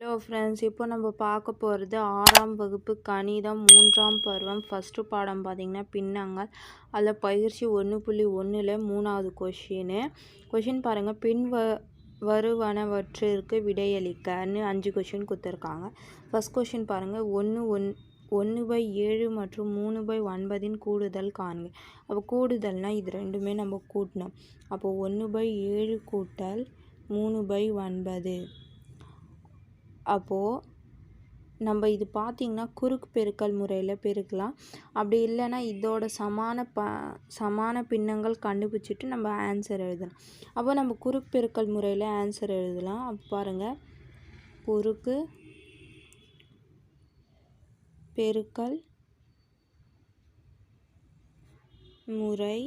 Hello friends இப்போ நம்ம பார்க்க போகிறது ஆறாம் வகுப்பு கணிதம் மூன்றாம் பருவம். ஃபஸ்ட்டு பாடம் பார்த்திங்கன்னா பின்னங்கள். அதில் பயிற்சி ஒன்று புள்ளி ஒன்றில் மூணாவது கொஷின்னு கொஷின் பாருங்கள் பின் வ வருவனவற்றிற்கு விடையளிக்கன்னு அஞ்சு கொஷின் கொடுத்துருக்காங்க. ஃபஸ்ட் கொஷின் பாருங்கள் ஒன்று ஒன் ஒன்று பை ஏழு மற்றும் மூணு பை ஒன்பதின் கூடுதல் காண்க. அப்போ கூடுதல்னால் இது ரெண்டுமே நம்ம கூட்டணும். அப்போது ஒன்று பை ஏழு கூட்டல் மூணு பை ஒன்பது. அப்போது நம்ம இது பார்த்திங்கன்னா குறுக்கு பெருக்கல் முறையில் பெருக்கலாம். அப்படி இல்லைன்னா இதோட சமான ப சமான பின்னங்கள் கண்டுபிடிச்சிட்டு நம்ம ஆன்சர் எழுதலாம். அப்போ நம்ம குறுக்கு பெருக்கல் முறையில் ஆன்சர் எழுதலாம். அப்போ பாருங்கள் குறுக்கு பெருக்கல் முறை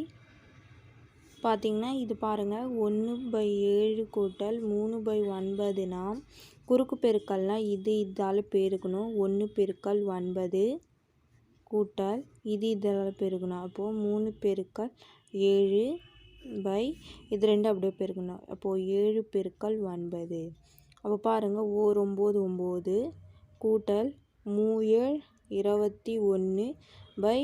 பார்த்திங்கன்னா இது பாருங்கள் ஒன்று பை ஏழு கூட்டல் மூணு பை ஒன்பதுனா குறுக்கு பெருக்கல்னால் இது இதால் பெருக்கணும். ஒன்று பெருக்கல் ஒன்பது கூட்டல் இது இதால் பெருக்கணும். அப்போது மூணு பெருக்கல் ஏழு பை இது ரெண்டு அப்படியே பெருக்கணும். அப்போது ஏழு பெருக்கல் ஒன்பது. அப்போ பாருங்கள் ஓர் ஒம்பது ஒம்பது கூட்டல் மூ ஏழு இருபத்தி ஒன்று பை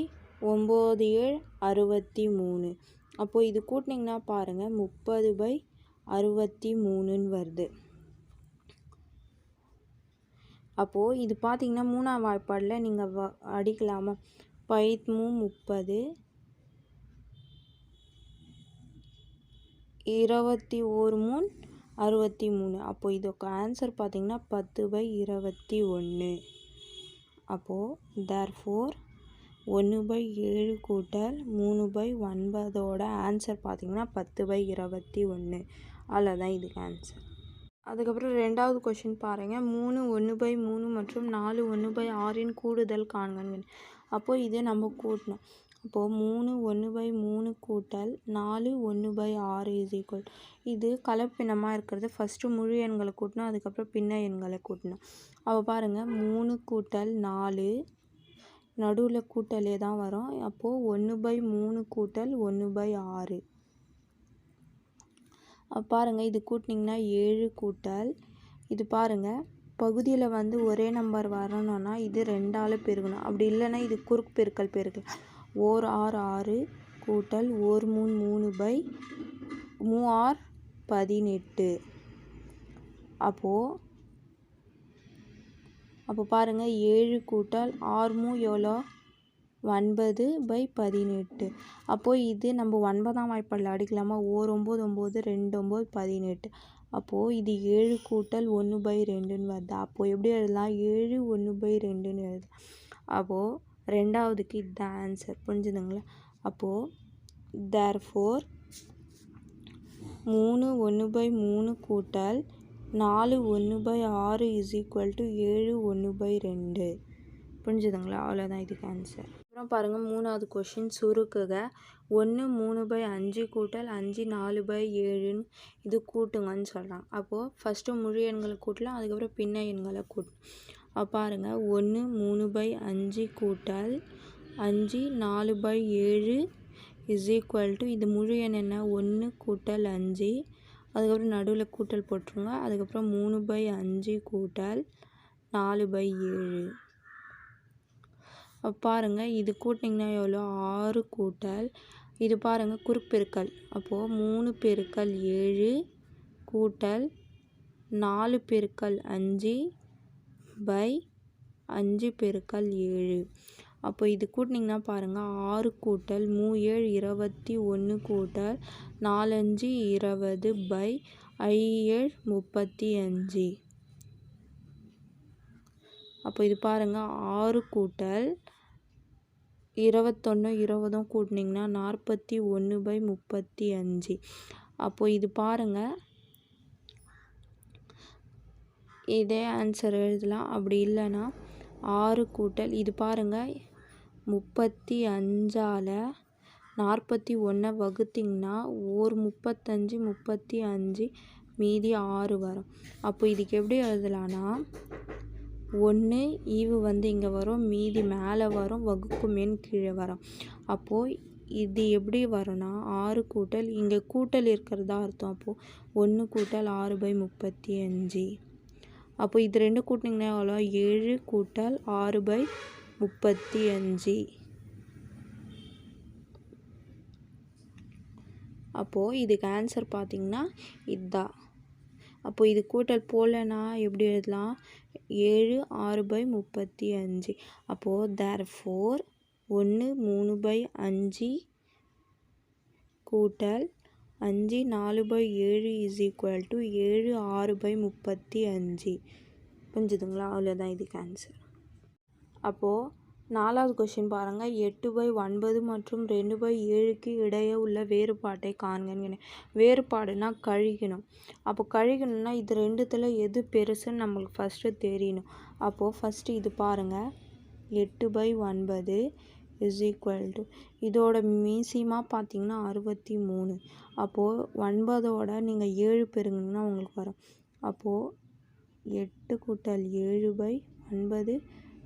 ஒம்பது ஏழு அறுபத்தி மூணு. அப்போது இது கூட்டினிங்கன்னா பாருங்கள் முப்பது பை அறுபத்தி மூணுன்னு வருது. அப்போது இது பார்த்திங்கன்னா மூணாம் வாய்ப்பாடில் நீங்கள் வ அடிக்கலாமா? பைத்மு முப்பது. இருபத்தி ஒரு மூணு அறுபத்தி மூணு. அப்போது இதுக்கு ஆன்சர் பார்த்திங்கன்னா பத்து பை இருபத்தி ஒன்று அப்போது தேர் ஃபோர் ஒன்று பை ஏழு கூட்டல் மூணு பை ஒன்பதோட ஆன்சர் பார்த்திங்கன்னா பத்து பை இருபத்தி ஒன்று அவ்வளோதான் இதுக்கு ஆன்சர் அதுக்கப்புறம் ரெண்டாவது கொஷின் பாருங்கள் மூணு ஒன்று பை மூணு மற்றும் நாலு ஒன்று பை ஆறின் கூடுதல் காண்கன்னு அப்போது இதை நம்ம கூட்டணும். அப்போது மூணு ஒன்று பை மூணு கூட்டல் நாலு ஒன்று பை ஆறு இஸ் ஈக்குவல் இது கலப்பினமாக இருக்கிறது. ஃபஸ்ட்டு முழு எண்களை கூட்டணும். அதுக்கப்புறம் பின்ன எண்களை கூட்டணும். அப்போ பாருங்கள் மூணு கூட்டல் நாலு நடுவில் கூட்டலே தான் வரும். அப்போது ஒன்று பை மூணு கூட்டல் ஒன்று பை ஆறு. பாருங்கள் இது கூட்டினிங்கன்னா ஏழு கூட்டல். இது பாருங்கள் பகுதியில் வந்து ஒரே நம்பர் வரணும்னா இது ரெண்டால் பெருகணும். அப்படி இல்லைன்னா இது குறுக்கு பெருக்கல் பெருக்கல். ஓர் ஆறு ஆறு கூட்டல் ஓர் மூணு மூணு பை மூ ஆர் பதினெட்டு. அப்போது அப்போ பாருங்கள் ஏழு கூட்டல் ஆறு மூ எவ்வளோ? ஒன்பது பை பதினெட்டு. அப்போது இது நம்ம ஒன்பதாம் வாய்ப்பாடில் அடிக்கலாமா? ஓர் ஒம்பது ஒம்பது ரெண்டு ஒம்பது பதினெட்டு. அப்போது இது ஏழு கூட்டல் ஒன்று பை ரெண்டுன்னு வருது. அப்போது எப்படி எழுதலாம்? ஏழு ஒன்று பை ரெண்டுன்னு எழுதலாம். அப்போது ரெண்டாவதுக்கு இதுதான் ஆன்சர் புரிஞ்சுதுங்களா? அப்போது தேர் ஃபோர் மூணு ஒன்று பை மூணு கூட்டல் நாலு ஒன்று பை ஆறு இஸ் ஈக்குவல் டு ஏழு ஒன்று பை ரெண்டு. புரிஞ்சுதுங்களா? அவ்வளோதான் இதுக்கு ஆன்சர் அப்புறம் பாருங்கள் மூணாவது கொஷின் சுருக்குக. ஒன்று மூணு பை அஞ்சு கூட்டல் அஞ்சு நாலு பை ஏழுன்னு இது கூட்டுங்கன்னு சொல்கிறாங்க அப்போது ஃபஸ்ட்டு முழு எண்களை கூட்டலாம் அதுக்கப்புறம் பின்ன எண்களை கூட்டணும் அப்போ பாருங்கள் ஒன்று மூணு பை அஞ்சு கூட்டல் அஞ்சு நாலு பை ஏழு இஸ் ஈக்குவல் டு இது முழு எண் என்ன? ஒன்று கூட்டல் அஞ்சு. அதுக்கப்புறம் நடுவில் கூட்டல் போட்டுருங்க. அதுக்கப்புறம் மூணு பை அஞ்சு கூட்டல் நாலு பை ஏழு. பாருங்கள் இது கூட்டிங்கன்னா எவ்வளோ ஆறு கூட்டல். இது பாருங்கள் குறுப்பெருக்கல். அப்போது மூணு பெருக்கல் ஏழு கூட்டல் நாலு பெருக்கல் அஞ்சு பை அஞ்சு பெருக்கல் ஏழு. அப்போ இது கூட்டினிங்கன்னா பாருங்கள் ஆறு கூட்டல் மூ ஏழு இருபத்தி ஒன்று கூட்டல் நாலஞ்சு இருபது பை ஐ ஏழு முப்பத்தி அஞ்சு. அப்போ இது பாருங்கள் ஆறு கூட்டல் இருபத்தொன்று இருபதும் கூட்டினிங்கன்னா நாற்பத்தி ஒன்று பை முப்பத்தி அஞ்சு. அப்போது இது பாருங்கள் இதே ஆன்சர் எழுதலாம். அப்படி இல்லைன்னா ஆறு கூட்டல் இது பாருங்கள் முப்பத்தி அஞ்சால் நாற்பத்தி ஒன்றை வகுத்திங்கன்னா ஒரு முப்பத்தஞ்சு முப்பத்தி அஞ்சு மீதி ஆறு வரும். அப்போ இதுக்கு எப்படி எழுதலான்னா ஒன்று ஈவு வந்து இங்கே வரும் மீதி மேலே வரும் வகுக்கும் கீழே வரும். அப்போது இது எப்படி வரும்னா ஆறு கூட்டல் இங்கே கூட்டல் இருக்கிறதா அர்த்தம் அப்போது ஒன்று கூட்டல் ஆறு பை முப்பத்தி அஞ்சு. அப்போ இது ரெண்டு கூட்டினீங்கன்னா எவ்வளோ? ஏழு கூட்டல் ஆறு பை முப்பத்தி அஞ்சு. அப்போது இதுக்கு ஆன்சர் பார்த்தீங்கன்னா இதுதான் அப்போ இது கூட்டல் போகலன்னா எப்படி எழுதலாம்? ஏழு ஆறு பை முப்பத்தி அஞ்சு. அப்போது தேர் ஃபோர் ஒன்று மூணு பை அஞ்சு கூட்டல் அஞ்சு நாலு பை ஏழு இஸ் ஈக்குவல் டு ஏழு ஆறு பை முப்பத்தி அஞ்சு. புரிஞ்சுதுங்களா? அவ்வளோதான் இதுக்கு ஆன்சர் அப்போது நாலாவது கொஷின் பாருங்கள் எட்டு பை ஒன்பது மற்றும் ரெண்டு பை ஏழுக்கு இடையே உள்ள வேறுபாட்டை காண்கன்னு வேறுபாடுனா கழிக்கணும். அப்போ கழிக்கணும்னா இது ரெண்டுத்தில் எது பெருசுன்னு நம்மளுக்கு ஃபஸ்ட்டு தெரியணும். அப்போது ஃபஸ்ட்டு இது பாருங்கள் எட்டு பை ஒன்பது இஸ் ஈக்குவல் டு இதோட மீசியமாக பார்த்தீங்கன்னா அறுபத்தி மூணு அப்போது ஒன்பதோட நீங்கள் ஏழு பெருங்கன்னா உங்களுக்கு வரும். அப்போது எட்டு கூட்டல் ஏழு பை ஒன்பது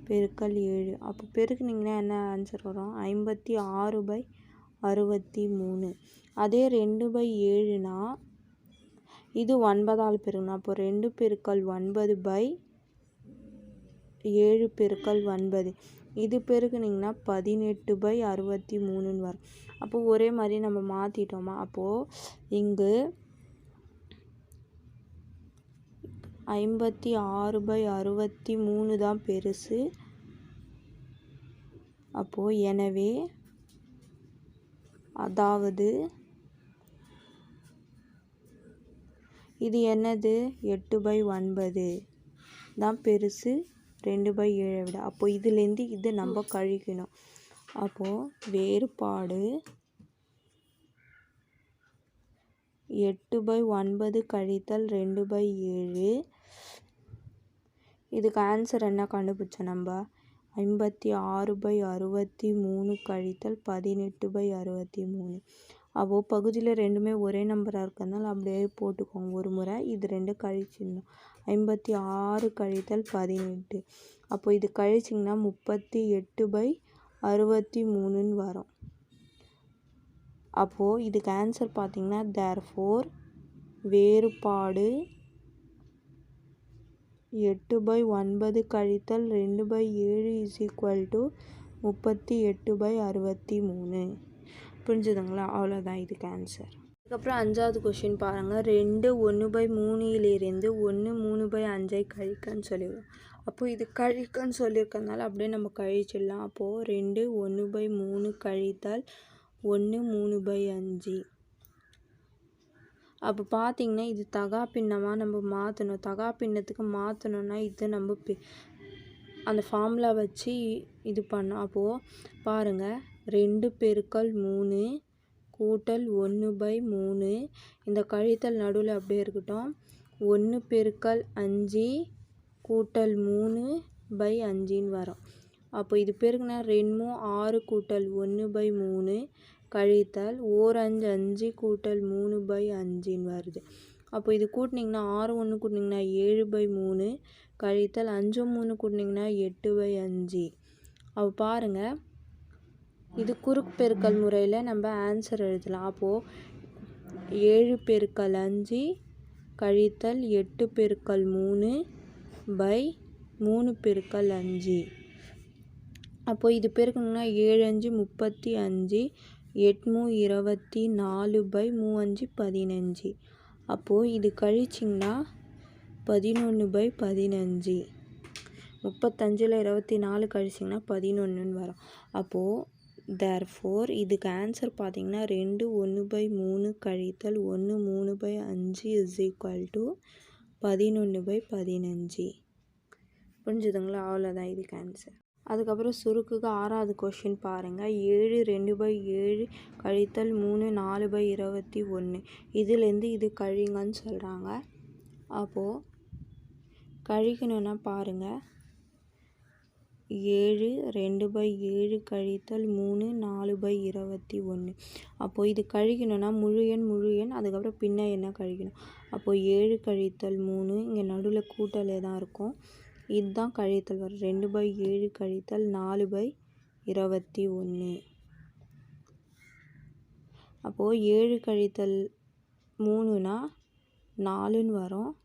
பெருக்கல் ஏழு. அப்போ பெருக்குனிங்கன்னா என்ன ஆன்சர் வரும்? ஐம்பத்தி ஆறு பை அறுபத்தி மூணு. அதே ரெண்டு பை ஏழுனா இது ஒன்பதால் பெருக்கணும். அப்போ ரெண்டு பெருக்கல் ஒன்பது பை ஏழு பெருக்கல் ஒன்பது. இது பெருக்குனிங்கன்னா பதினெட்டு பை அறுபத்தி மூணுன்னு வரும். அப்போ ஒரே மாதிரி நம்ம மாற்றிட்டோமா அப்போது இங்கு ஐம்பத்தி ஆறு பை அறுபத்தி மூணு தான் பெருசு. அப்போது எனவே அதாவது இது என்னது? எட்டு பை ஒன்பது தான் பெருசு ரெண்டு பை ஏழை விட. அப்போ இதுலேருந்து இது நம்ம கழிக்கணும். அப்போது வேறுபாடு எட்டு பை ஒன்பது கழித்தல் ரெண்டு பை ஏழு இதுக்கு ஆன்சர் என்ன கண்டுபிடிச்சோம் நம்ம? ஐம்பத்தி ஆறு பை அறுபத்தி மூணு கழித்தல் பதினெட்டு பை அறுபத்தி மூணு. அப்போது பகுதியில் ரெண்டுமே ஒரே நம்பராக இருக்கிறதுனால அப்படியே போட்டுக்கோங்க. ஒரு முறை இது ரெண்டு கழிச்சிடணும். ஐம்பத்தி ஆறு கழித்தல் பதினெட்டு. அப்போ இது கழிச்சிங்கன்னா முப்பத்தி எட்டு பை அறுபத்தி மூணுன்னு வரும். அப்போது இதுக்கு ஆன்சர் பார்த்திங்கன்னா தேர் ஃபோர் வேறுபாடு எட்டு பை ஒன்பது கழித்தல் ரெண்டு பை ஏழு இஸ் ஈக்குவல் டு முப்பத்தி எட்டு பை அறுபத்தி மூணு. புரிஞ்சுதுங்களா? அவ்வளோதான் இதுக்கு ஆன்சர் அதுக்கப்புறம் அஞ்சாவது கொஷின் பாருங்கள் ரெண்டு ஒன்று பை மூணுலேருந்து ஒன்று மூணு பை அஞ்சை கழிக்கன்னு சொல்லிடுவோம் அப்போது இது கழிக்கன்னு சொல்லியிருக்கனால அப்படியே நம்ம கழிச்சிடலாம். அப்போது ரெண்டு ஒன்று பை மூணு கழித்தால் ஒன்று மூணு பை அஞ்சு. அப்போ பார்த்திங்கன்னா இது தகா பின்னமாக நம்ம மாற்றணும் தகா பின்னத்துக்கு மாற்றணுன்னா இது நம்ம அந்த ஃபார்முலா வச்சு இது பண்ணோம் அப்போது பாருங்கள் ரெண்டு பெருக்கல் மூணு கூட்டல் ஒன்று பை மூணு. இந்த கழித்தல் நடுவில் அப்படியே இருக்கட்டும். ஒன்று பெருக்கல் அஞ்சு கூட்டல் மூணு பை அஞ்சுன்னு வரும். அப்போ இது பெருக்குனா ரெண்டும் ஆறு கூட்டல் ஒன்று பை மூணு. கழித்தல் ஓர் அஞ்சு அஞ்சு கூட்டல் மூணு பை அஞ்சுன்னு வருது. அப்போ இது கூட்டினிங்கன்னா ஆறு ஒன்று கூட்டினிங்கன்னா ஏழு பை மூணு கழித்தல் அஞ்சு மூணு கூட்டினிங்கன்னா எட்டு பை அஞ்சு. அப்போ பாருங்கள் இது குறுக்கு பெருக்கல் முறையில் நம்ம ஆன்சர் எழுதலாம். அப்போது ஏழு பெருக்கல் அஞ்சு கழித்தல் எட்டு பெருக்கல் மூணு பை மூணு பெருக்கல் அஞ்சு. அப்போது இது பெருக்கணுன்னா ஏழு அஞ்சு முப்பத்தி அஞ்சு எட்மு இருபத்தி நாலு பை மூவஞ்சு பதினஞ்சு. அப்போது இது கழிச்சிங்கன்னா பதினொன்று பை பதினஞ்சு. முப்பத்தஞ்சில் இருபத்தி நாலு கழிச்சிங்கன்னா பதினொன்றுன்னு வரும். அப்போது தேர் ஃபோர் இதுக்கு ஆன்சர் பார்த்தீங்கன்னா ரெண்டு ஒன்று பை மூணு கழித்தல் ஒன்று மூணு பை அஞ்சு இஸ் ஈக்குவல் டு பதினொன்று பை பதினஞ்சு. புரிஞ்சுதுங்களா? அவ்வளோதான் இதுக்கு ஆன்சர் அதுக்கப்புறம் சுருக்குக்கு ஆறாவது கொஷின் பாருங்கள் ஏழு ரெண்டு பை ஏழு கழித்தல் மூணு நாலு பை இருபத்தி ஒன்று இதுலேருந்து இது கழிங்கன்னு சொல்கிறாங்க அப்போது கழிக்கணுன்னா பாருங்கள் ஏழு ரெண்டு பை ஏழு கழித்தல் மூணு நாலு பை இருபத்தி ஒன்று அப்போது இது கழிக்கணும்னா முழு எண் முழு எண் அதுக்கப்புறம் பின்ன என்ன கழிக்கணும்? அப்போது ஏழு கழித்தல் மூணு இங்கே நடுவில் கூட்டலே தான் இருக்கும்? இதுதான் கழித்தல் வரும். ரெண்டு பை ஏழு கழித்தல் நாலு பை இருபத்தி ஒன்று. அப்போது ஏழு கழித்தல் மூணுனா நாலுன்னு வரும்.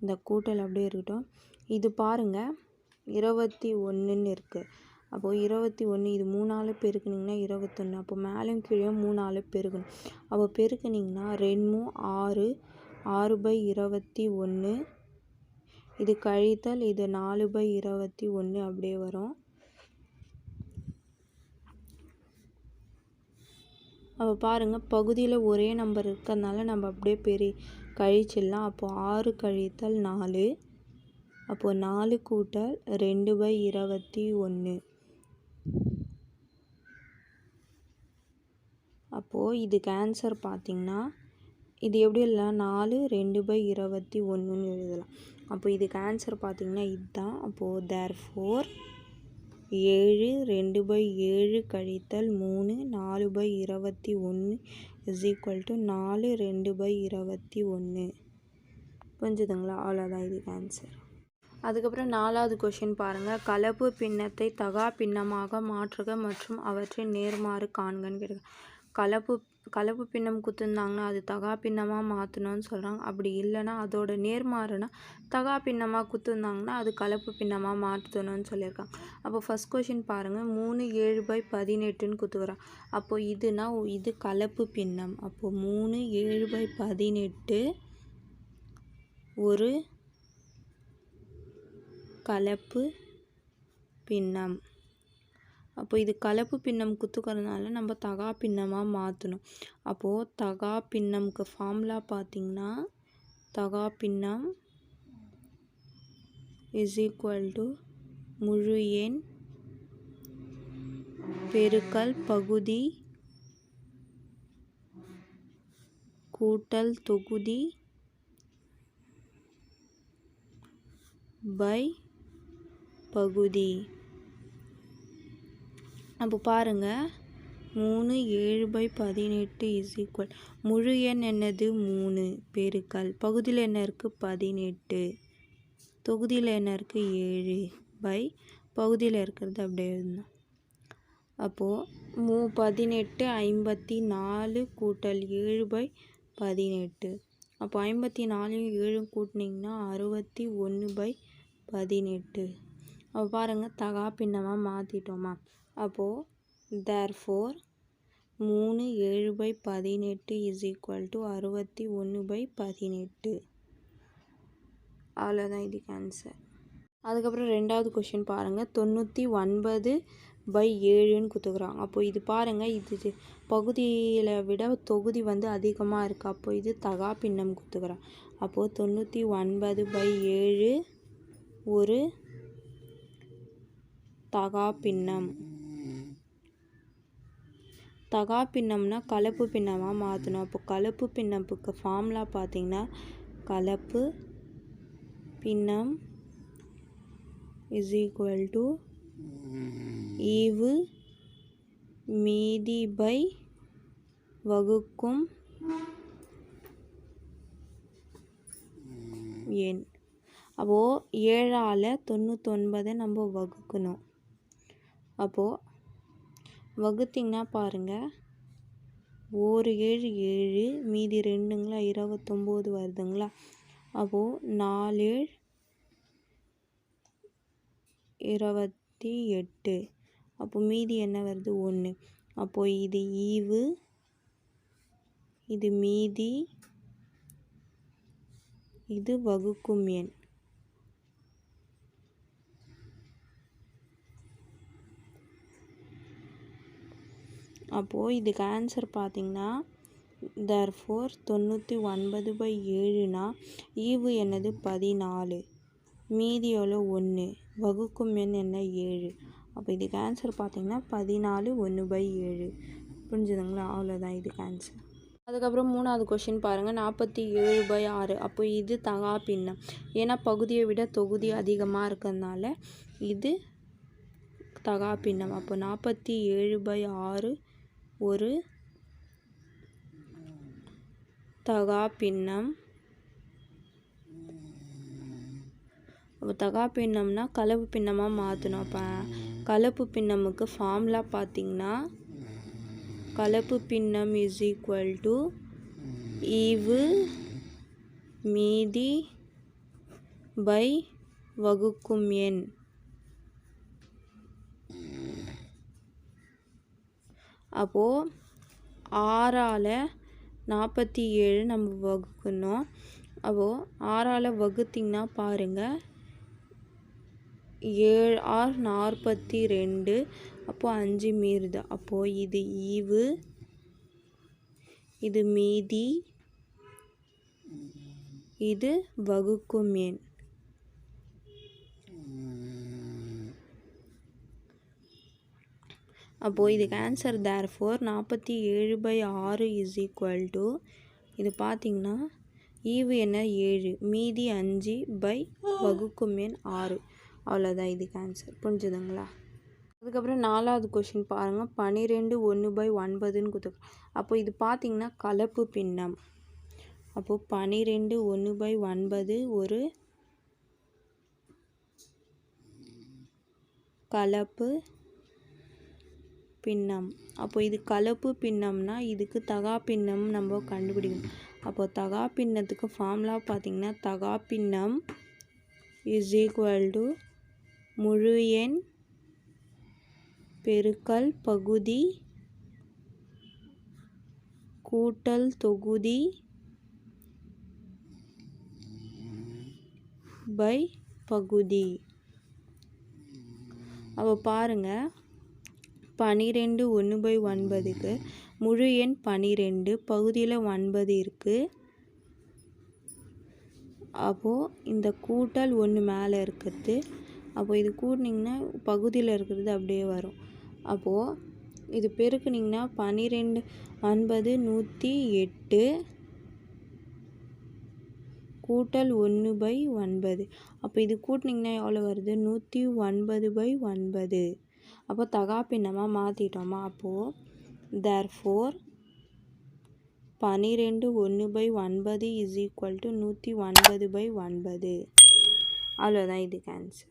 இந்த கூட்டல் அப்படியே இருக்கட்டும். இது பாருங்கள் இருபத்தி ஒன்றுன்னு இருக்குது அப்போது இருபத்தி ஒன்று இது மூணால் பெருக்குனிங்கன்னா இருபத்தொன்று அப்போ மேலும் கீழே மூணால் பெருக்கணும். அப்போ பெருக்குனிங்கன்னா ரெண்டும் ஆறு ஆறு பை இருபத்தி ஒன்று இது கழித்தல் இது நாலு பை இருபத்தி ஒன்று அப்படியே வரும். அப்போ பாருங்கள் பகுதியில் ஒரே நம்பர் இருக்கிறதுனால நம்ம அப்படியே பெரிய கழிச்சிடலாம். அப்போது ஆறு கழித்தல் நாலு அப்போது நாலு கூட்டல் ரெண்டு பை இருபத்தி ஒன்று அப்போது இதுக்கு ஆன்சர் பார்த்திங்கன்னா இது எப்படி இல்லை நாலு ரெண்டு பை இருபத்தி ஒன்றுன்னு எழுதலாம். அப்போ இதுக்கு ஆன்சர் பார்த்திங்கன்னா இதுதான் அப்போது தேர் ஃபோர் ஏழு ரெண்டு பை ஏழு கழித்தல் மூணு நாலு பை இருபத்தி ஒன்று இஸ் ஈக்குவல் டு நாலு ரெண்டு பை இருபத்தி ஒன்று. புரிஞ்சுதுங்களா? அவ்வளோதான் இதுக்கு ஆன்சர் அதுக்கப்புறம் நாலாவது கொஷின் பாருங்கள் கலப்பு பின்னத்தை தகா பின்னமாக மாற்றுக மற்றும் அவற்றின் நேர்மாறு காண்கன்னு கேட்குறாங்க கலப்பு கலப்பு பின்னம் குத்துருந்தாங்கன்னா அது தகா பின்னமாக மாற்றணும்னு சொல்கிறாங்க அப்படி இல்லைன்னா அதோட நேர்மாறுனா தகா பின்னமாக குத்துருந்தாங்கன்னா அது கலப்பு பின்னமாக மாற்றணும்னு சொல்லியிருக்காங்க. அப்போ ஃபஸ்ட் கொஷின் பாருங்கள் மூணு ஏழு பை பதினெட்டுன்னு குத்துக்கிறான் அப்போது இதுனா இது கலப்பு பின்னம். அப்போது மூணு ஏழு பை பதினெட்டு ஒரு கலப்பு பின்னம். அப்போ இது கலப்பு பின்னம் குத்துக்கிறதுனால நம்ம தகா பின்னமாக மாற்றணும் அப்போது தகா பின்னம்க்கு ஃபார்முலா பார்த்திங்கன்னா தகா பின்னம் இஸ் ஈக்குவல் டு முழு எண் பெருக்கல் பகுதி கூட்டல் தொகுதி பை பகுதி. அப்போ பாருங்கள் மூணு ஏழு பை பதினெட்டு இஸ் ஈக்குவல் முழு எண் என்னது? மூணு. பெருக்கல். பகுதியில் என்ன இருக்குது பதினெட்டு. தொகுதியில் என்ன இருக்குது ஏழு பை பகுதியில் இருக்கிறது அப்படியே இருந்தோம் அப்போது மூ பதினெட்டு ஐம்பத்தி நாலு கூட்டல் ஏழு பை பதினெட்டு. அப்போ ஐம்பத்தி நாலையும் ஏழும் கூட்டினீங்கன்னா அறுபத்தி ஒன்று பை பதினெட்டு. அப்போ பாருங்கள் தகா பின்னமாக மாற்றிட்டோமா அப்போது தேர் ஃபோர் மூணு ஏழு பை பதினெட்டு இஸ் ஈக்குவல் டு அறுபத்தி ஒன்று பை பதினெட்டு. அவ்வளோதான் இதுக்கு ஆன்சர் அதுக்கப்புறம் ரெண்டாவது கொஷின் பாருங்கள் தொண்ணூற்றி ஒன்பது பை ஏழுன்னு கொடுத்துக்குறாங்க அப்போ இது பாருங்கள் இது பகுதியில் விட தொகுதி வந்து அதிகமாக இருக்குது அப்போ இது தகா பின்னம் கொடுத்துக்குறான் அப்போது தொண்ணூற்றி ஒன்பது பை ஏழு ஒரு தகா பின்னம் தகா பின்னம்னா கலப்பு பின்னமாக மாற்றணும் அப்போ கலப்பு பின்னப்புக்கு ஃபார்முலா பார்த்திங்கன்னா கலப்பு பின்னம் இஸ் ஈக்குவல் டு ஈவு மீதி பை வகுக்கும் எண். அப்போது ஏழால் தொண்ணூத்தொன்பதை நம்ம வகுக்கணும். அப்போது வகுத்திங்கன்னா பாருங்கள் ஒரு ஏழு ஏழு மீதி ரெண்டுங்களா? இருபத்தொம்போது வருதுங்களா? அப்போது நாலேழு இருபத்தி எட்டு. அப்போது மீதி என்ன வருது? ஒன்று அப்போது இது ஈவு இது மீதி இது வகுக்கும் எண். அப்போது இதுக்கு ஆன்சர் பார்த்திங்கன்னா தர்ஃபோர் தொண்ணூற்றி ஒன்பது பை ஏழுனா ஈவு என்னது பதினாலு மீதி எவ்வளோ ஒன்று வகுக்கும் எண் என்ன? ஏழு. அப்போ இதுக்கு ஆன்சர் பார்த்திங்கன்னா பதினாலு ஒன்று பை ஏழு. புரிஞ்சுதுங்களா? அவ்வளோதான் இதுக்கு ஆன்சர் அதுக்கப்புறம் மூணாவது கொஷின் பாருங்கள் நாற்பத்தி ஏழு பை ஆறு. அப்போ இது தகா பின்னம் ஏன்னா பகுதியை விட தொகுதி அதிகமாக இருக்கிறதுனால இது தகா பின்னம் அப்போ நாற்பத்தி ஏழு பை ஆறு ஒரு தகா பின்னம் அப்போ தகா பின்னம்னா கலப்பு பின்னமாக மாற்றணும் அப்போ கலப்பு பின்னமுக்கு ஃபார்முலா பார்த்திங்கன்னா கலப்பு பின்னம் இஸ் ஈக்குவல் டு ஈவு மீதி பை வகுக்கும் எண். அப்போது ஆறால் நாற்பத்தி ஏழு நம்ம வகுக்கணும். அப்போது ஆறால் வகுத்திங்கன்னா பாருங்கள் ஏழு ஆறு நாற்பத்தி ரெண்டு. அப்போது அஞ்சு மீறுது. அப்போது இது ஈவு. இது மீதி. இது வகுக்கும் எண். அப்போது இதுக்கு ஆன்சர் தேர் ஃபோர் நாற்பத்தி ஏழு பை ஆறு இஸ் ஈக்குவல் டு இது பார்த்திங்கன்னா ஈவு என்ன? ஏழு. மீதி அஞ்சு பை வகுக்கும் எண் ஆறு. அவ்வளோதான் இதுக்கு ஆன்சர் புரிஞ்சுதுங்களா? அதுக்கப்புறம் நாலாவது கொஷின் பாருங்கள் பன்னிரெண்டு ஒன்று பை ஒன்பதுன்னு கொடுத்துருக்கோம். அப்போ இது பார்த்திங்கன்னா கலப்பு பின்னம் அப்போது பன்னிரெண்டு ஒன்று பை ஒன்பது ஒரு கலப்பு பின்னம். அப்போ இது கலப்பு பின்னம்னா இதுக்கு தகா பின்னம் நம்ம கண்டுபிடிக்கணும். அப்போ தகா பின்னத்துக்கு ஃபார்முலா பார்த்திங்கன்னா தகா பின்னம் இஸ் ஈக்குவல் டு முழு எண் பெருக்கல் பகுதி கூட்டல் தொகுதி பை பகுதி. அப்போ பாருங்கள் பனிரெண்டு ஒன்று பை ஒன்பதுக்கு முழு எண் பனிரெண்டு பகுதியில் ஒன்பது இருக்குது அப்போது இந்த கூட்டல் ஒன்று மேலே இருக்கிறது. அப்போது இது கூட்டினிங்கன்னா பகுதியில் இருக்கிறது அப்படியே வரும். அப்போது இது பெருக்குனிங்கன்னா பன்னிரெண்டு ஒன்பது நூற்றி எட்டு கூட்டல் ஒன்று பை ஒன்பது. அப்போ இது கூட்டினிங்கன்னா எவ்வளோ வருது? நூற்றி ஒன்பது பை ஒன்பது. அப்போ தகாப்பின்னமாக மாற்றிட்டோமா அப்போது தேர் ஃபோர் பன்னிரெண்டு ஒன்று பை ஒன்பது இஸ் ஈக்குவல் டு நூற்றி ஒன்பது பை ஒன்பது. அவ்வளோதான் இதுக்கு ஆன்சர்